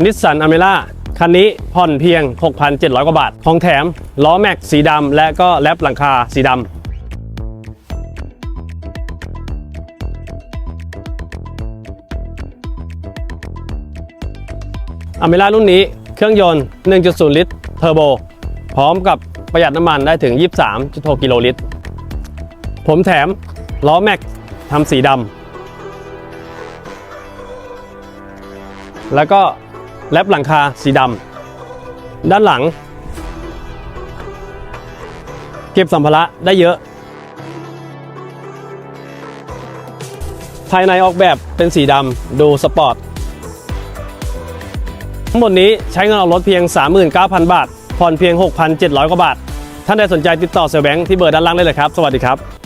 นิสสันอเมร่าคันนี้ผ่อนเพียง 6,700 กว่าบาท ของแถมล้อแม็กสีดำและก็แลปหลังคาสีดำอเมร่ารุ่นนี้เครื่องยนต์ 1.0 ลิตรเทอร์โบ พร้อมกับประหยัดน้ำมันได้ถึง 23.6 กิโลลิตร ผมแถมล้อแม็กทำสีดำ แล้วก็ แลปหลังคาสีดำด้านหลัง เก็บสัมภาระได้เยอะ ภายในออกแบบเป็นสีดำดูสปอร์ตทั้งหมดนี้ใช้เงินออกรถเพียง 39,000 บาท ผ่อนเพียง 6,700 กว่าบาท ท่านใดสนใจติดต่อเซลแบงค์ที่เบอร์ด้านล่างได้เลยครับ สวัสดีครับ